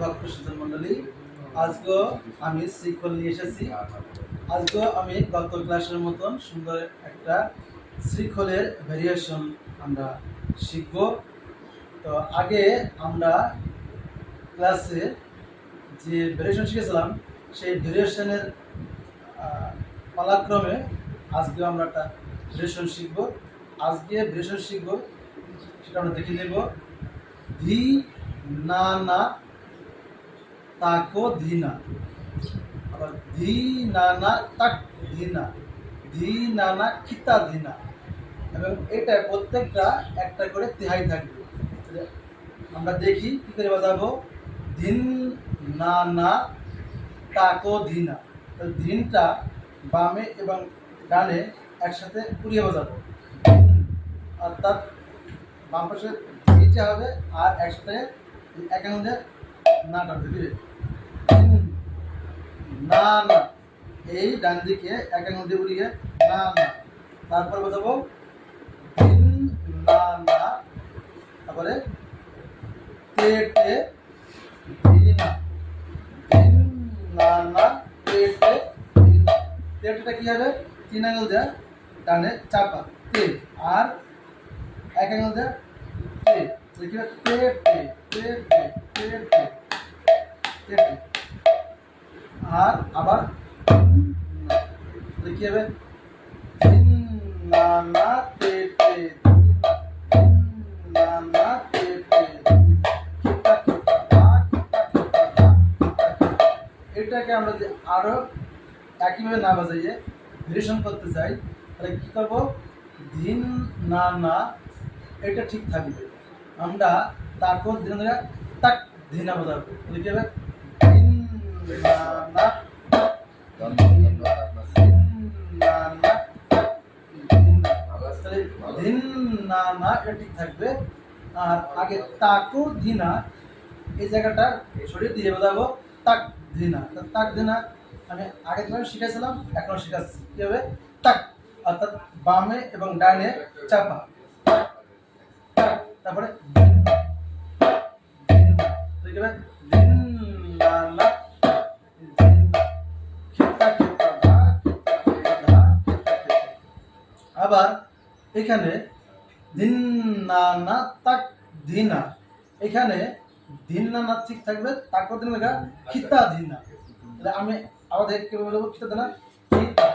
ভক্ত সুজন মন্ডলী। আজকেও আমি শ্রীখল নিয়ে এসেছি। আজকেও আমি গত ক্লাসের মতন সুন্দর একটা শ্রীখলের ভেরিয়েশন আমরা শিখব। তো আগে আমরা ক্লাসে যে ভেরিয়েশন শিখেছিলাম, সেই ভেরিয়েশনের পালাক্রমে আজকে আমরা একটা ভেরিয়েশন শিখব। আজকে ভেরিয়েশন শিখব, সেটা আমরা দেখে নেব। ধি, না না তাকো ধিনা। আবার ধি না না তাক ধিনা। ধি না না খিতা ধিনা। এবং এটা প্রত্যেকটা একটা করে তেহাই থাকবে। আমরা দেখি কি করে বাজাবো? দিন না না তাকো ধিনা। দিনটা বামে এবং ডানে একসাথে পুড়িয়ে বাজাবো। অর্থাৎ বাম পাশে হবে আর একসাথে একের মধ্যে না এই ডান দিকে একের মধ্যে উড়িয়ে, না না। তারপর দিন না না। তারপরে কি হবে? তিন আঙুল দেয়া, ডানে চাপা তে আর এক আঙুল দেয়া তে লিখে তে টে তে টে তে টে তে টে আর আবার কি হবে দিন না না তে তে দিন না না তে তে খিতা খিতা দা খিতা খিতা দা খিতা খিতা। এটাকে আমরা যদি আরও একইভাবে না বাজাইয়ে ভেরিয়েশন করতে চাই তাহলে কি করব? দিন না না এটা ঠিক থাকবে। আমরা তারপর দিন ধরে তাক ধিনা তাহলে কি হবে। না না এটা ঠিক থাকবে। আর আগে তাকু দিনা এই জায়গাটা সরিয়ে দিয়ে বোঝাবো তাক তা তাক দিনা আমি আগে তোমার শিখেছিলাম এখনও শিখাচ্ছি। কি হবে? তাক, অর্থাৎ বামে এবং ডানে চাপা। তারপরে। আবার এখানে এখানে দিন না না ঠিক থাকবে তারপর দিন লেখা খিতা দিনা তাহলে আমি আবার দেখে কি বলব খিতা দিনা খিতা